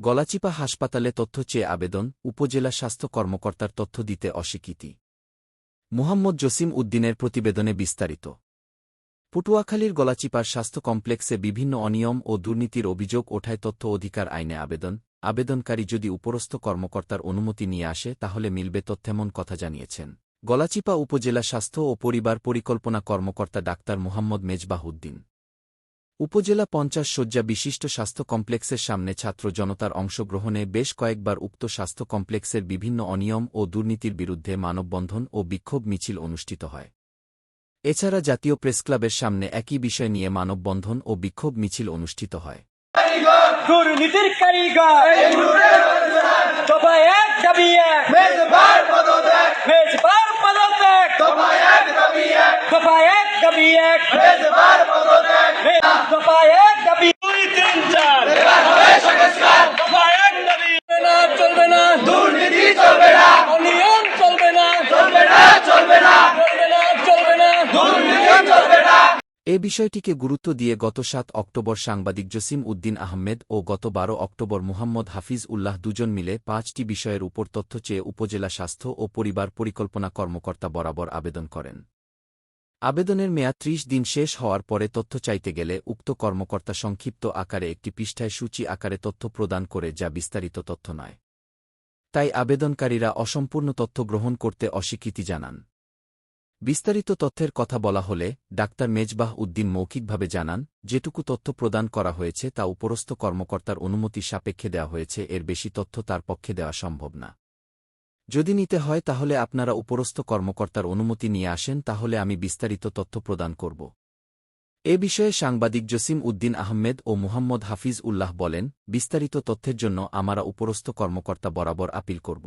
গলাচিপা হাসপাতালে তথ্য চেয়ে আবেদন, উপজেলা স্বাস্থ্য কর্মকর্তার তথ্য দিতে অস্বীকৃতি। মুহাম্মদ জসিম উদ্দিনের প্রতিবেদনে বিস্তারিত। পটুয়াখালীর গলাচিপার স্বাস্থ্য কমপ্লেক্সে বিভিন্ন অনিয়ম ও দুর্নীতির অভিযোগ ওঠায় তথ্য অধিকার আইনে আবেদন। আবেদনকারী যদি উপরস্থ কর্মকর্তার অনুমতি নিয়ে আসে, তাহলে মিলবে তথ্যেমন কথা জানিয়েছেন। গলাচিপা উপজেলা স্বাস্থ্য ও পরিবার পরিকল্পনা কর্মকর্তা ডাক্তার মুহাম্মদ মেজবাহউদ্দিন উপজেলা পঞ্চাশ শয্যা বিশিষ্ট স্বাস্থ্য কমপ্লেক্সের সামনে ছাত্র জনতার অংশগ্রহণে বেশ কয়েকবার উক্ত স্বাস্থ্য কমপ্লেক্সের বিভিন্ন অনিয়ম ও দুর্নীতির বিরুদ্ধে মানববন্ধন ও বিক্ষোভ মিছিল অনুষ্ঠিত হয়। এছাড়া জাতীয় প্রেসক্লাবের সামনে একই বিষয় নিয়ে মানববন্ধন ও বিক্ষোভ মিছিল অনুষ্ঠিত হয় দাবি এক দফা এক দাবি এক মেজবার পদত্যাগ দফা এক দাবি দুই তিন চার এবার হবে সংস্কার দফা এক দাবি চলবে না চলবে না দুর্নীতি চলবে না অনিয়ম চলবে না চলবে না চলবে না চলবে না চলবে না দুর্নীতি চলবে না এ বিষয়টিকে গুরুত্ব দিয়ে গত সাত অক্টোবর সাংবাদিক জসিম উদ্দিন আহমেদ ও গত বারো অক্টোবর মুহাম্মদ হাফিজ উল্লাহ দুজন মিলে পাঁচটি বিষয়ের উপর তথ্য চেয়ে উপজেলা স্বাস্থ্য ও পরিবার পরিকল্পনা কর্মকর্তা বরাবর আবেদন করেন। আবেদনের মেয়াদ ত্রিশ দিন শেষ হওয়ার পরে তথ্য চাইতে গেলে উক্ত কর্মকর্তা সংক্ষিপ্ত আকারে একটি পৃষ্ঠায় সূচি আকারে তথ্য প্রদান করে যা বিস্তারিত তথ্য নয়। তাই আবেদনকারীরা অসম্পূর্ণ তথ্য গ্রহণ করতে অস্বীকৃতি জানান। বিস্তারিত তথ্যের কথা বলা হলে ডাক্তার মেজবাহ উদ্দিন মৌখিকভাবে জানান, যেটুকু তথ্য প্রদান করা হয়েছে তা উপরস্থ কর্মকর্তার অনুমতি সাপেক্ষে দেওয়া হয়েছে, এর বেশি তথ্য তার পক্ষে দেওয়া সম্ভব না। যদি নিতে হয় তাহলে আপনারা উপরস্থ কর্মকর্তার অনুমতি নিয়ে আসেন, তাহলে আমি বিস্তারিত তথ্য প্রদান করব। এ বিষয়ে সাংবাদিক জসিম উদ্দিন আহমেদ ও মুহাম্মদ হাফিজ উল্লাহ বলেন, বিস্তারিত তথ্যের জন্য আমরা উপরস্থ কর্মকর্তা বরাবর আপিল করব।